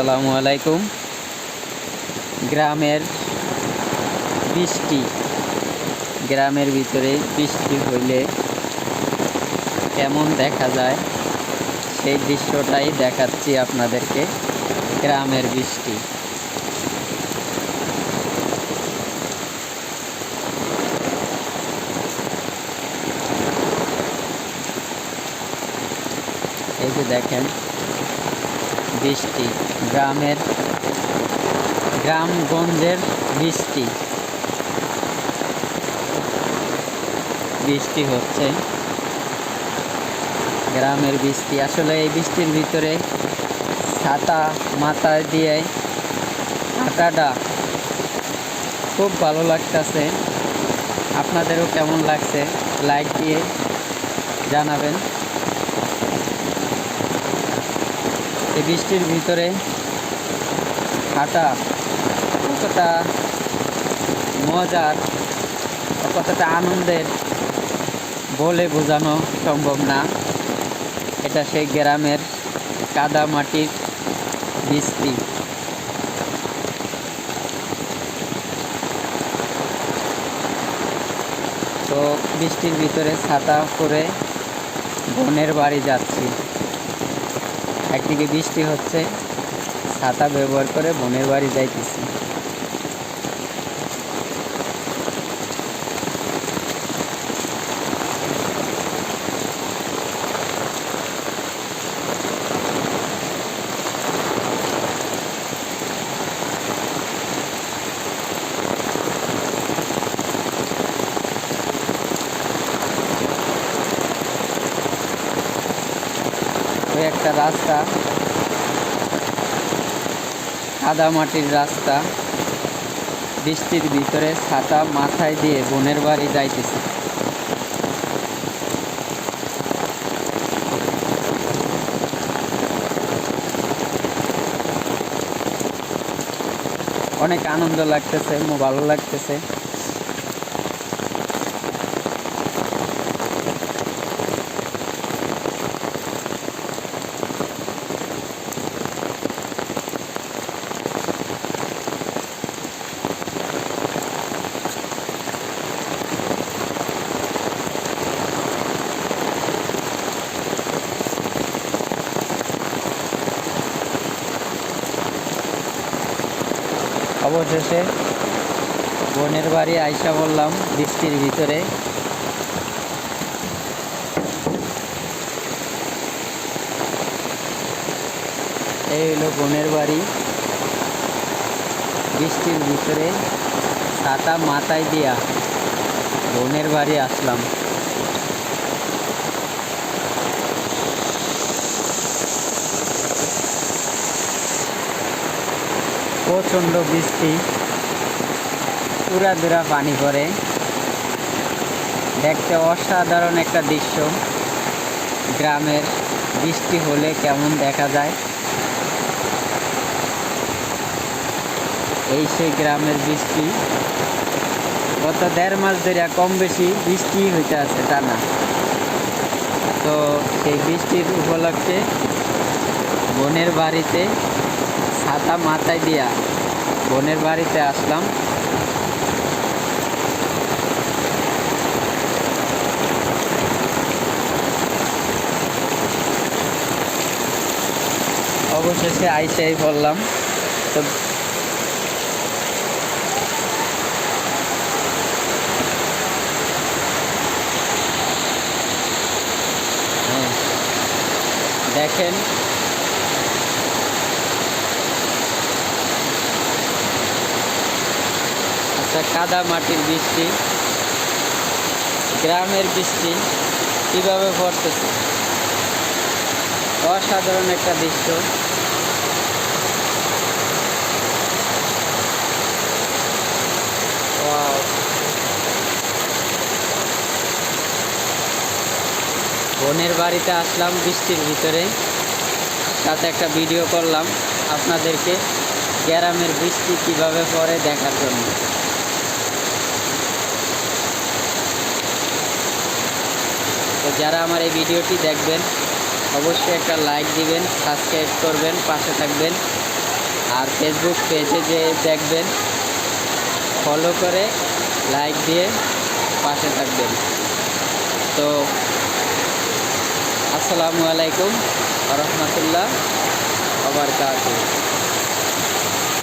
আসসালামু আলাইকুম। গ্রামের বৃষ্টি। গ্রামের ভিতরে বৃষ্টি হইলে কেমন দেখা যায়? সেই দৃশ্যটাই দেখাচ্ছি আপনাদেরকে, গ্রামের বৃষ্টি। এই যে দেখেন বৃষ্টি, গ্রামের গ্রামগঞ্জের বৃষ্টি। বৃষ্টি হচ্ছে। গ্রামের বৃষ্টি, আসলে এই বৃষ্টির ভিতরে ছাতা মাথায় দিয়ে হাঁটাটা খুব ভালো লাগতেছে। আপনাদেরও কেমন লাগছে? লাইক দিয়ে জানাবেন। এই বৃষ্টির ভিতরে হাঁটা কতটা মজার, কতটা আনন্দের বলে বোঝানো সম্ভব না। এটা সেই গ্রামের কাদা মাটির বৃষ্টি। তো বৃষ্টির ভিতরে ছাতা করে বোনের বাড়ি যাচ্ছি। একদিকে বৃষ্টি হচ্ছে ছাতা ব্যবহার করে বোনের বাড়ি যাইতেছি। একটা রাস্তা। সাদা মাটির রাস্তা। বৃষ্টির ভিতরে ছাতা মাথায় দিয়ে বোনের বাড়ি যাইতেছে। অনেক আনন্দ লাগতেছে ভালো লাগতেছে। অবশেষে বোনের বাড়ি আইসা বললাম বৃষ্টির ভিতরে। এই হলো বোনের বাড়ি। বৃষ্টির ভিতরে ছাতা মাথায় দিয়া বোনের বাড়ি আসলাম। প্রচণ্ড বৃষ্টি পুরা দুরা পানি পড়ে। দেখতে অসাধারণ একটা দৃশ্য। গ্রামের বৃষ্টি হলে কেমন দেখা যায়? এই সেই গ্রামের বৃষ্টি। গত দেড় মাস ধরে কম বেশি বৃষ্টি হইতে আছে টানা তো সেই বৃষ্টির উপলক্ষে বোনের বাড়িতে ছাতা মাথায় দিয়া বোনের বাড়িতে আসলাম। অবশেষে আইসাই বললাম তো দেখেন আচ্ছা কাদা মাটির বৃষ্টি, গ্রামের বৃষ্টি কীভাবে পড়তেছে? অসাধারণ একটা দৃশ্য. বোনের বাড়িতে আসলাম বৃষ্টির ভিতরে। সাথে একটা ভিডিও করলাম আপনাদেরকে গ্রামের বৃষ্টি কীভাবে পড়ে দেখার জন্য। যারা আমার এই ভিডিওটি দেখবেন, অবশ্যই একটা লাইক দিবেন সাবস্ক্রাইব করবেন, পাশে থাকবেন। আর ফেসবুক পেজে যে দেখবেন ফলো করে লাইক দিয়ে পাশে থাকবেন। তো আসসালামু আলাইকুম রহমতুল্লাহ আবার